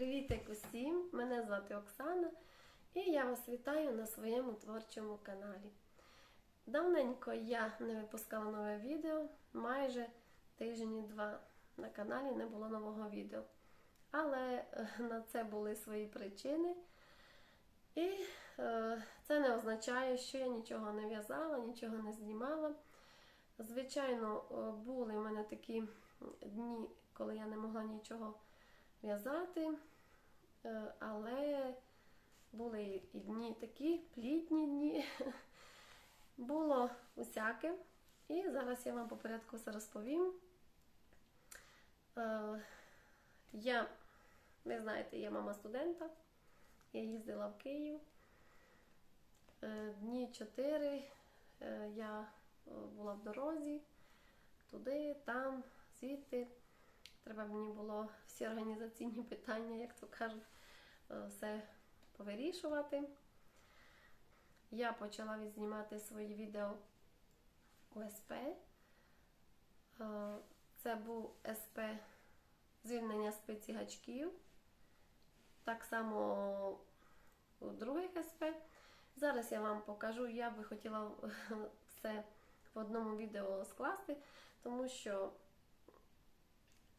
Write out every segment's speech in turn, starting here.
Привітик усім! Мене звати Оксана і я вас вітаю на своєму творчому каналі. Давненько я не випускала нове відео, майже тижні два на каналі не було нового відео. Але е, на це були свої причини. І е, це не означає, що я нічого не в'язала, нічого не знімала. Звичайно, е, були в мене такі дні, коли я не могла нічого в'язати, але були і дні такі, плітні дні. Було усяке. І зараз я вам по порядку все розповім. Е, Я, ви знаєте, я мама студента. Я їздила в Київ. Е, Дні чотири е, я е, була в дорозі, туди, там, звідти. Треба мені було всі організаційні питання, як то кажуть, е, все повирішувати. Я почала відзнімати свої відео у СП. Е, Це був СП звільнення спиці гачків. Так само у других СП. Зараз я вам покажу, я би хотіла все в одному відео скласти, тому що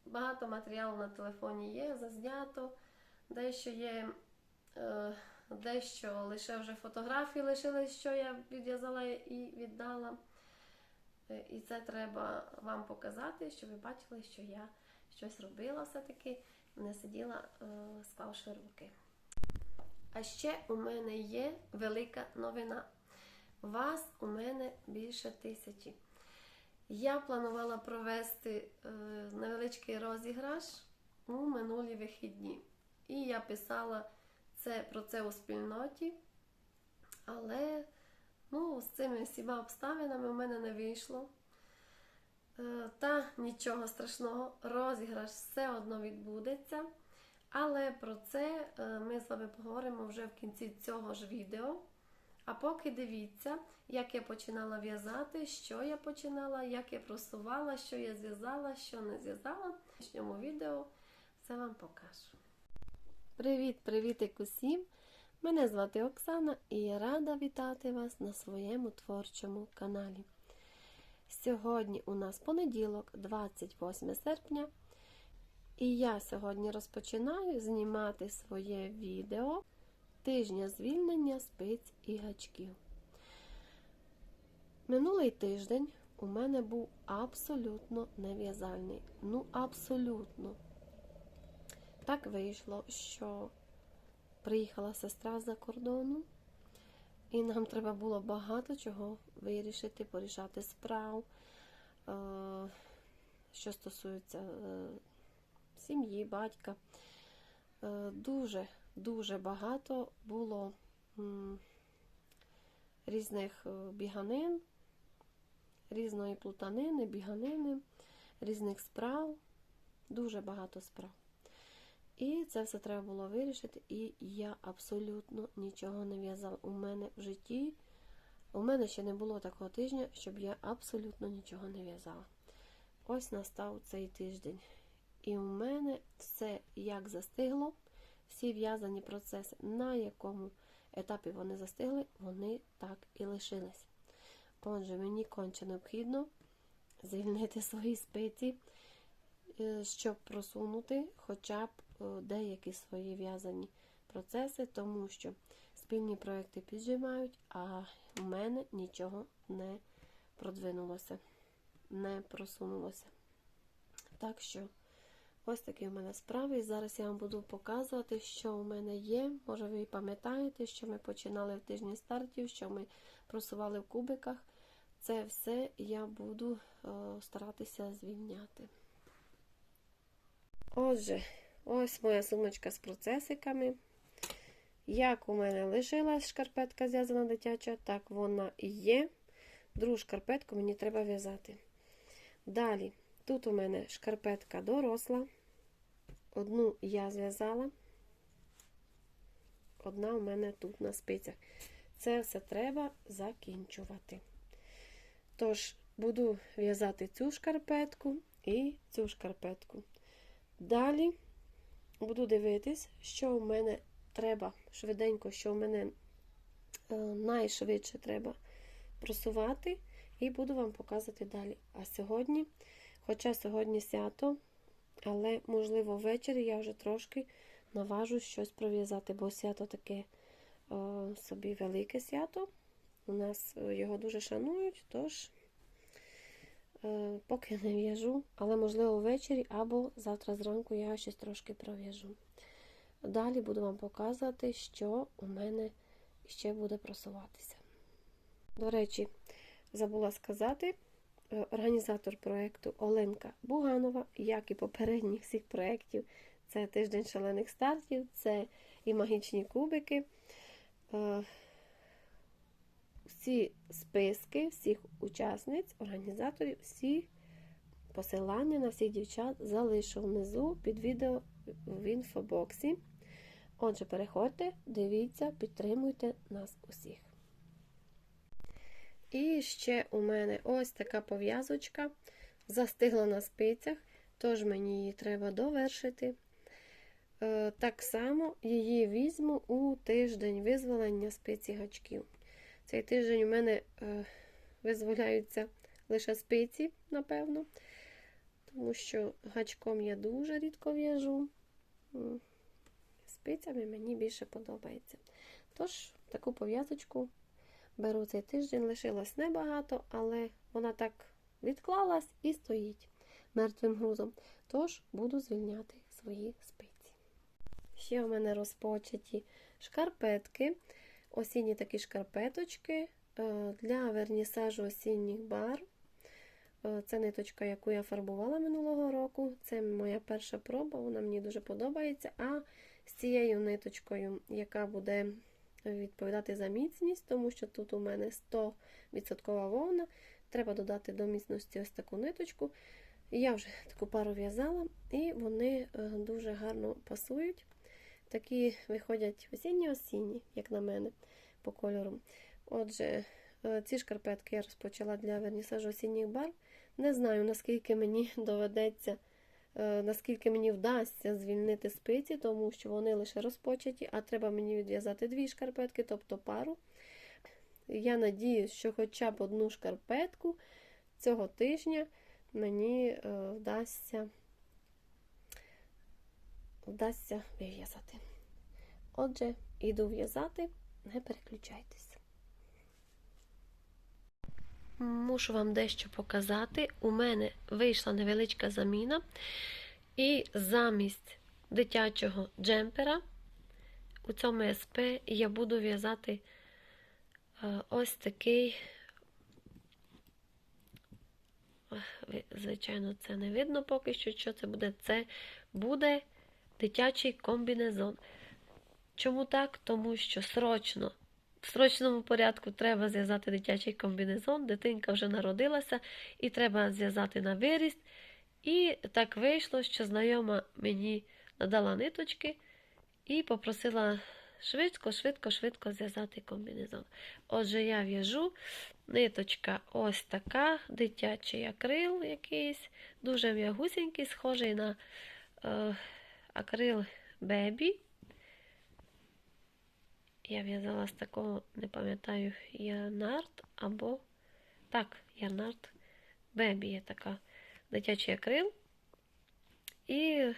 багато матеріалу на телефоні є, зазнято, дещо є, е, дещо лише вже фотографії лишились, що я відв'язала і віддала. Е, І це треба вам показати, щоб ви бачили, що я щось робила все-таки, не сиділа, е, склавши руки. А ще у мене є велика новина. Вас у мене більше тисячі. Я планувала провести е, невеличкий розіграш у минулі вихідні. І я писала це, про це у спільноті, але ну, з цими всіма обставинами в мене не вийшло. Е, та нічого страшного, розіграш все одно відбудеться. Але про це е, ми з вами поговоримо вже в кінці цього ж відео. А поки дивіться, як я починала в'язати, що я починала, як я просувала, що я зв'язала, що не зв'язала. В цьому відео все вам покажу. Привіт-привіт усім! Мене звати Оксана і я рада вітати вас на своєму творчому каналі. Сьогодні у нас понеділок, 28 серпня, і я сьогодні розпочинаю знімати своє відео тижня звільнення спиць і гачків. Минулий тиждень у мене був абсолютно нев'язальний. Ну, абсолютно. Так вийшло, що приїхала сестра з-за кордону, і нам треба було багато чого вирішити, порішати справ, е, що стосується е, сім'ї, батька. Е, Дуже дуже багато було різних е, біганин, різної плутанини, біганини, різних справ, дуже багато справ. І це все треба було вирішити, і я абсолютно нічого не в'язала. У мене в житті, у мене ще не було такого тижня, щоб я абсолютно нічого не в'язала. Ось настав цей тиждень. І у мене все як застигло всі в'язані процеси, на якому етапі вони застигли, вони так і лишились. Отже, мені конче необхідно звільнити свої спиці, е, щоб просунути хоча б е, деякі свої в'язані процеси, тому що спільні проекти піджимають, а в мене нічого не продвинулося, не просунулося. Так що. Ось такі в мене справи. І зараз я вам буду показувати, що у мене є. Може, ви пам'ятаєте, що ми починали в тижні стартів, що ми просували в кубиках. Це все я буду е, старатися звільняти. Отже, ось моя сумочка з процесиками. Як у мене лишилась шкарпетка зв'язана дитяча, так вона і є. Другу шкарпетку мені треба в'язати. Далі. Тут у мене шкарпетка доросла. Одну я зв'язала, одна у мене тут на спицях. Це все треба закінчувати. Тож, буду в'язати цю шкарпетку і цю шкарпетку. Далі буду дивитись, що в мене треба швиденько, що в мене е, найшвидше треба просувати, і буду вам показувати далі. А сьогодні, хоча сьогодні свято, але, можливо, ввечері я вже трошки наважу щось пров'язати, бо свято таке о, собі велике свято. У нас е, його дуже шанують, тож е, поки не в'яжу, але, можливо, ввечері або завтра зранку я щось трошки пров'яжу. Далі буду вам показувати, що у мене ще буде просуватися. До речі, забула сказати, е, організатор проєкту Оленка Буганова, як і попередніх всіх проєктів, це тиждень шалених стартів, це і магічні кубики. Е, Всі списки всіх учасниць, організаторів, всі посилання на всіх дівчат залишу внизу під відео в інфобоксі. Отже, переходьте, дивіться, підтримуйте нас усіх. І ще у мене ось така пов'язочка застигла на спицях, тож мені її треба довершити. Е, Так само її візьму у тиждень визволення спиці гачків. Цей тиждень у мене е, визволяються лише спиці, напевно, тому що гачком я дуже рідко в'яжу. Спицями мені більше подобається. Тож, таку пов'язочку беру цей тиждень, лишилось небагато, але вона так відклалась і стоїть мертвим грузом. Тож буду звільняти свої спиці. Ще у мене розпочаті шкарпетки, осінні такі шкарпеточки е, для вернісажу осінніх бар. Е, Це ниточка, яку я фарбувала минулого року. Це моя перша проба, вона мені дуже подобається. А з цією ниточкою, яка буде відповідати за міцність, тому що тут у мене 100% вовна, треба додати до міцності ось таку ниточку. Я вже таку пару в'язала, і вони е, дуже гарно пасують. Такі виходять осінні-осінні, як на мене, по кольору. Отже, е, ці шкарпетки я розпочала для вернісажу осінніх бар. Не знаю, наскільки мені доведеться, наскільки мені вдасться звільнити спиці, тому що вони лише розпочаті, а треба мені відв'язати дві шкарпетки, тобто пару. Я надіюсь, що хоча б одну шкарпетку цього тижня мені е, вдасться, вдасться вив'язати. Отже, іду в'язати, не переключайтесь. Мушу вам дещо показати. У мене вийшла невеличка заміна, і замість дитячого джемпера у цьому СП я буду в'язати е, ось такий. Звичайно, це не видно поки що, що це буде. Це буде дитячий комбінезон. Чому так? Тому що срочно, в срочному порядку треба зв'язати дитячий комбінезон. Дитинка вже народилася, і треба зв'язати на виріст. І так вийшло, що знайома мені надала ниточки і попросила швидко, швидко, швидко зв'язати комбінезон. Отже, я в'яжу ниточка ось така, дитячий акрил якийсь, дуже м'ягусенький, схожий на е, акрил бебі. Я в'язала з такого, не пам'ятаю, ярнард або. Так, ярнард бебі є така дитячий акрил. І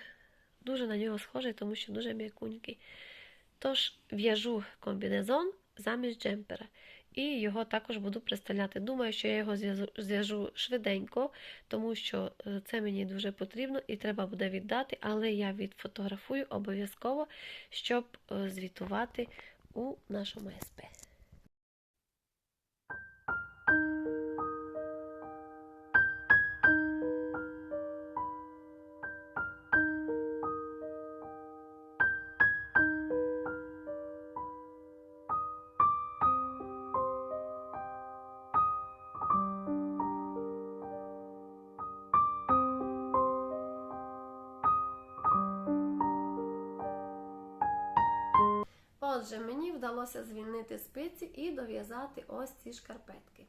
дуже на нього схожий, тому що дуже м'якунький. Тож, в'яжу комбінезон замість джемпера. І його також буду представляти. Думаю, що я його зв'яжу швиденько, тому що е, це мені дуже потрібно і треба буде віддати, але я відфотографую обов'язково, щоб е, звітувати у нашому СП. Вдалося звільнити спиці і дов'язати ось ці шкарпетки.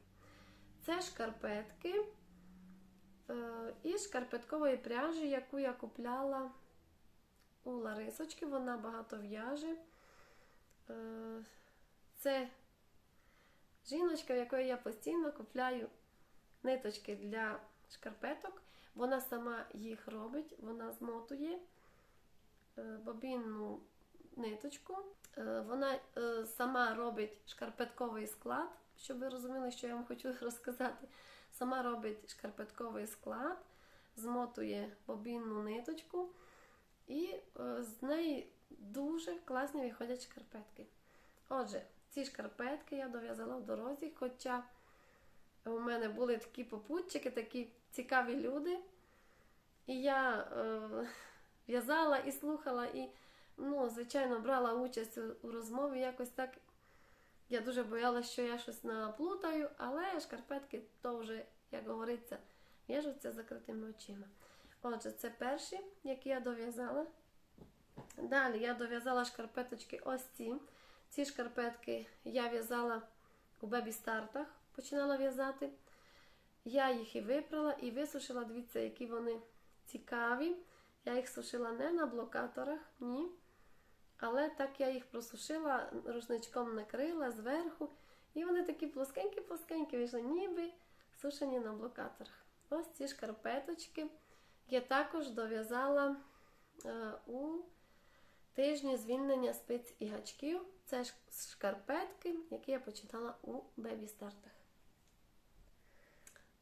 Це шкарпетки е, із шкарпеткової пряжі, яку я купляла у Ларисочки, вона багато в'яже. Е, Це жіночка, в якої я постійно купляю ниточки для шкарпеток. Вона сама їх робить, вона змотує е, бобінну ниточку. Е, Вона е, сама робить шкарпетковий склад, щоб ви розуміли, що я вам хочу розказати. Сама робить шкарпетковий склад, змотує бобінну ниточку, і е, з неї дуже класні виходять шкарпетки. Отже, ці шкарпетки я дов'язала в дорозі, хоча у мене були такі попутчики, такі цікаві люди. І я е, в'язала і слухала, і, ну, звичайно, брала участь у, розмові. Якось так. Я дуже боялася, що я щось наплутаю, але шкарпетки то вже, як говориться, в'яжуться закритими очима. Отже, це перші, які я дов'язала. Далі я дов'язала шкарпеточки ось ці. Ці шкарпетки я в'язала у бебі-стартах, починала в'язати. Я їх і випрала, і висушила. Дивіться, які вони цікаві. Я їх сушила не на блокаторах, ні. Але так я їх просушила, рушничком накрила зверху. І вони такі плоскенькі-плоскенькі вийшли, ніби сушені на блокаторах. Ось ці шкарпеточки я також дов'язала е, у тижні звільнення спиць і гачків. Це шкарпетки, які я почитала у бебі-стартах.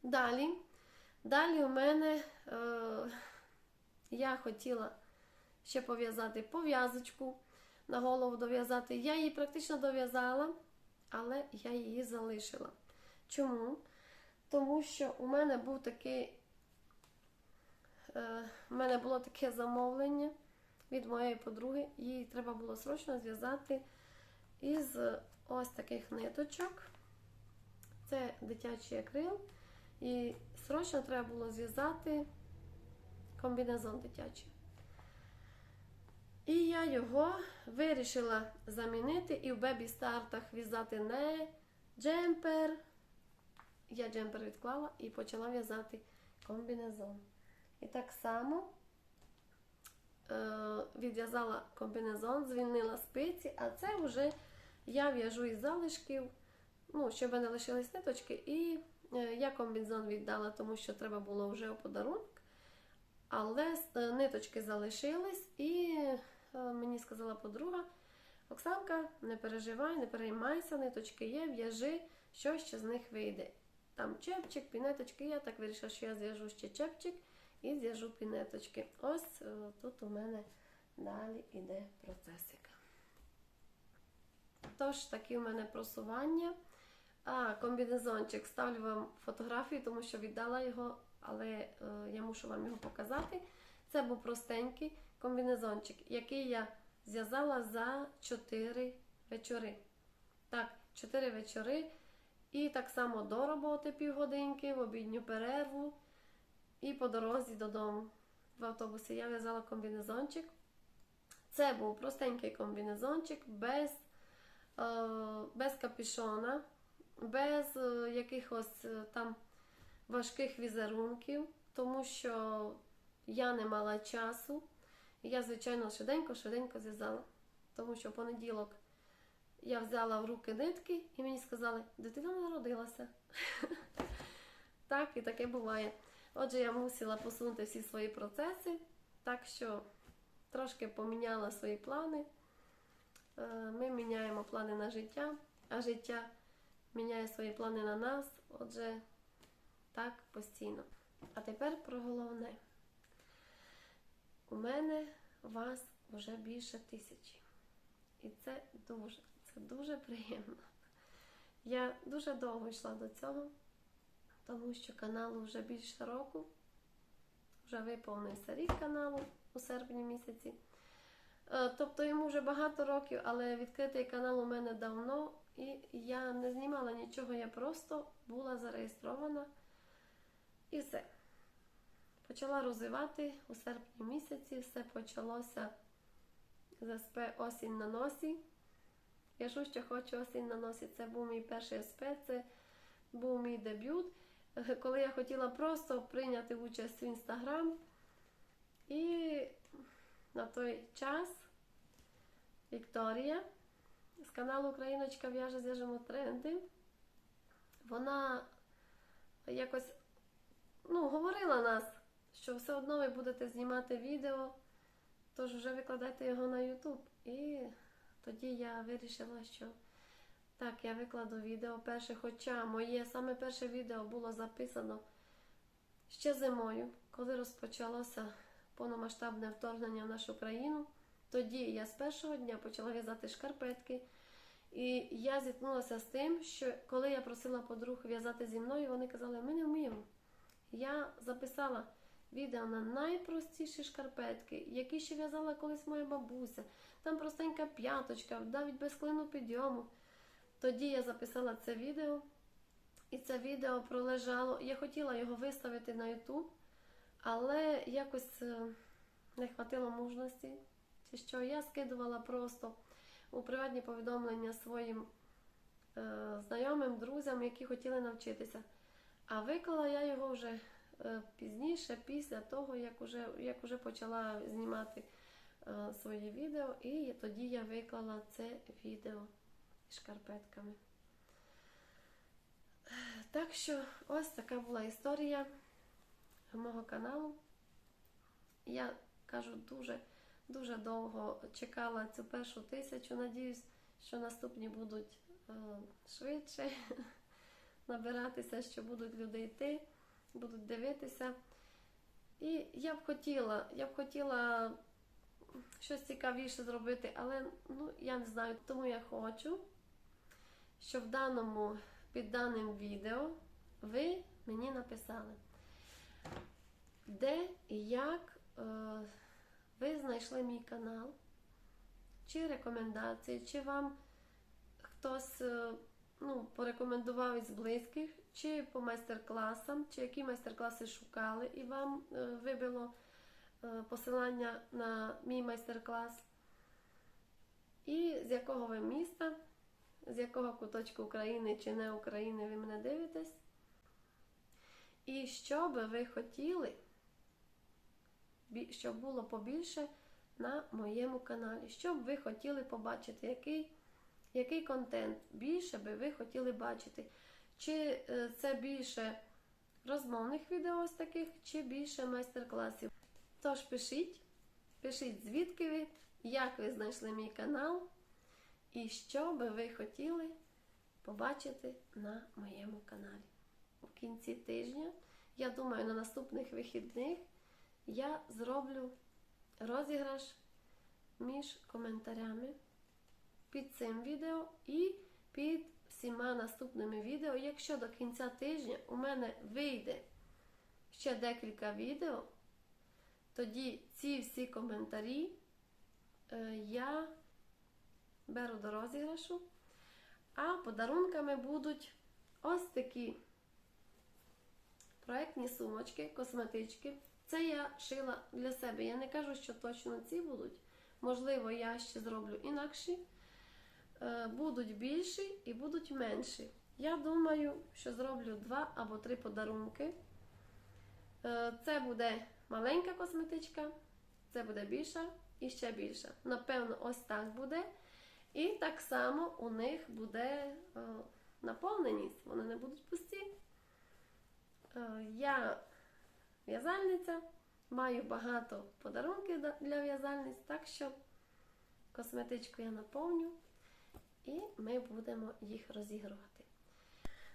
Далі, далі у мене е, я хотіла ще пов'язати пов'язочку на голову дов'язати. Я її практично дов'язала, але я її залишила. Чому? Тому що у мене був такий, е, у мене було таке замовлення від моєї подруги. Їй треба було срочно зв'язати із ось таких ниточок. Це дитячий акрил. І срочно треба було зв'язати комбінезон дитячий. І я його вирішила замінити і в бебі-стартах в'язати не джемпер. Я джемпер відклала і почала в'язати комбінезон. І так само е, відв'язала комбінезон, звільнила спиці, а це вже я в'яжу із залишків, ну, щоб не лишились ниточки. І е, я комбінезон віддала, тому що треба було вже у подарунок. Але е, ниточки залишились, і мені сказала подруга: Оксанка, не переживай, не переймайся, ниточки є, в'яжи, що ще з них вийде. Там чепчик, пінеточки. Я так вирішила, що я зв'яжу ще чепчик і зв'яжу пінеточки. Ось е, тут у мене далі йде процесик. Тож, такі у мене просування. А, комбінезончик. Ставлю вам фотографію, тому що віддала його, але е, я мушу вам його показати. Це був простенький комбінезончик, який я зв'язала за 4 вечори. Так, 4 вечори. І так само до роботи півгодинки, в обідню перерву і по дорозі додому. В автобусі я в'язала комбінезончик. Це був простенький комбінезончик без, е, без капюшона, без е, якихось е, там важких візерунків, тому що я не мала часу. І я, звичайно, швиденько-швиденько зв'язала. Тому що в понеділок я взяла в руки нитки і мені сказали, дитина народилася. Так, і таке буває. Отже, я мусила посунути всі свої процеси, так що трошки поміняла свої плани. Е, Ми міняємо плани на життя, а життя міняє свої плани на нас. Отже, так постійно. А тепер про головне. У мене вас вже більше тисячі. І це дуже, це дуже приємно. Я дуже довго йшла до цього, тому що каналу вже більше року. Вже виповнився рік каналу у серпні місяці. Е, Тобто йому вже багато років, але відкритий канал у мене давно, і я не знімала нічого, я просто була зареєстрована і все. Почала розвивати у серпні місяці, все почалося з СП осінь на носі. Я ж що хочу осінь на носі. Це був мій перший СП, це був мій дебют, е, коли я хотіла просто прийняти участь в інстаграм. І на той час Вікторія з каналу Україночка в'яже зв'яжемо тренди. Вона якось ну, говорила нас, що все одно ви будете знімати відео, тож вже викладайте його на YouTube. І тоді я вирішила, що так, я викладу відео перше, хоча моє саме перше відео було записано ще зимою, коли розпочалося повномасштабне вторгнення в нашу країну. Тоді я з першого дня почала в'язати шкарпетки. І я зіткнулася з тим, що коли я просила подруг в'язати зі мною, вони казали, ми не вміємо. Я записала відео на найпростіші шкарпетки, які ще в'язала колись моя бабуся. Там простенька п'яточка, навіть без клину підйому. Тоді я записала це відео, і це відео пролежало. Я хотіла його виставити на YouTube, але якось е, не хватило мужності. Чи що я скидувала просто у приватні повідомлення своїм е, знайомим, друзям, які хотіли навчитися. А виклала я його вже пізніше, після того, як уже, як уже почала знімати е, своє відео, і тоді я виклала це відео з шкарпетками. Так що ось така була історія мого каналу. Я кажу, дуже дуже довго чекала цю першу тисячу. Надіюсь, що наступні будуть е, швидше набиратися, що будуть люди йти, будуть дивитися. І я б хотіла, я б хотіла щось цікавіше зробити, але ну, я не знаю, тому я хочу, щоб в даному, під даним відео ви мені написали, де і як. Е, ви знайшли мій канал, чи рекомендації, чи вам хтось е, ну, порекомендував із близьких, чи по майстер-класам, чи які майстер-класи шукали, і вам е, вибило е, посилання на мій майстер-клас. І з якого ви міста, з якого куточку України чи не України ви мене дивитесь. І що би ви хотіли, щоб було побільше на моєму каналі. Що б ви хотіли побачити? Який який контент більше би ви хотіли бачити? Чи е, це більше розмовних відео ось таких, чи більше майстер-класів? Тож пишіть, пишіть, звідки ви, як ви знайшли мій канал, і що би ви хотіли побачити на моєму каналі. У кінці тижня, я думаю, на наступних вихідних я зроблю розіграш між коментарями під цим відео і під всіма наступними відео. Якщо до кінця тижня у мене вийде ще декілька відео, тоді ці всі коментарі е, я беру до розіграшу, а подарунками будуть ось такі проектні сумочки, косметички. Це я шила для себе. Я не кажу, що точно ці будуть. Можливо, я ще зроблю інакші. Е, будуть більші і будуть менші. Я думаю, що зроблю два або три подарунки. Е, це буде маленька косметичка, це буде більша і ще більша. Напевно, ось так буде. І так само у них буде е, наповненість, вони не будуть пусті. Я в'язальниця. Маю багато подарунків для в'язальниць, так що косметичку я наповню і ми будемо їх розігрувати.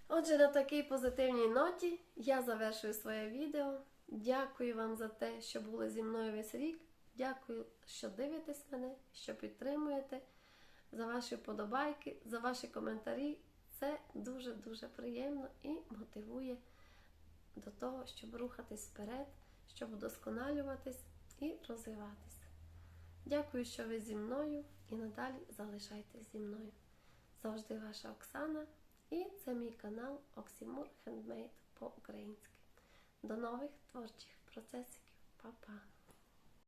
Отже, на такій позитивній ноті я завершую своє відео. Дякую вам за те, що були зі мною весь рік. Дякую, що дивитесь мене, що підтримуєте, за ваші вподобайки, за ваші коментарі. Це дуже-дуже приємно і мотивує до того, щоб рухатись вперед, щоб вдосконалюватись і розвиватись. Дякую, що ви зі мною і надалі залишайтесь зі мною. Завжди ваша Оксана. І це мій канал Оксімур Хендмейд по-українськи. До нових творчих процесів. Па-па!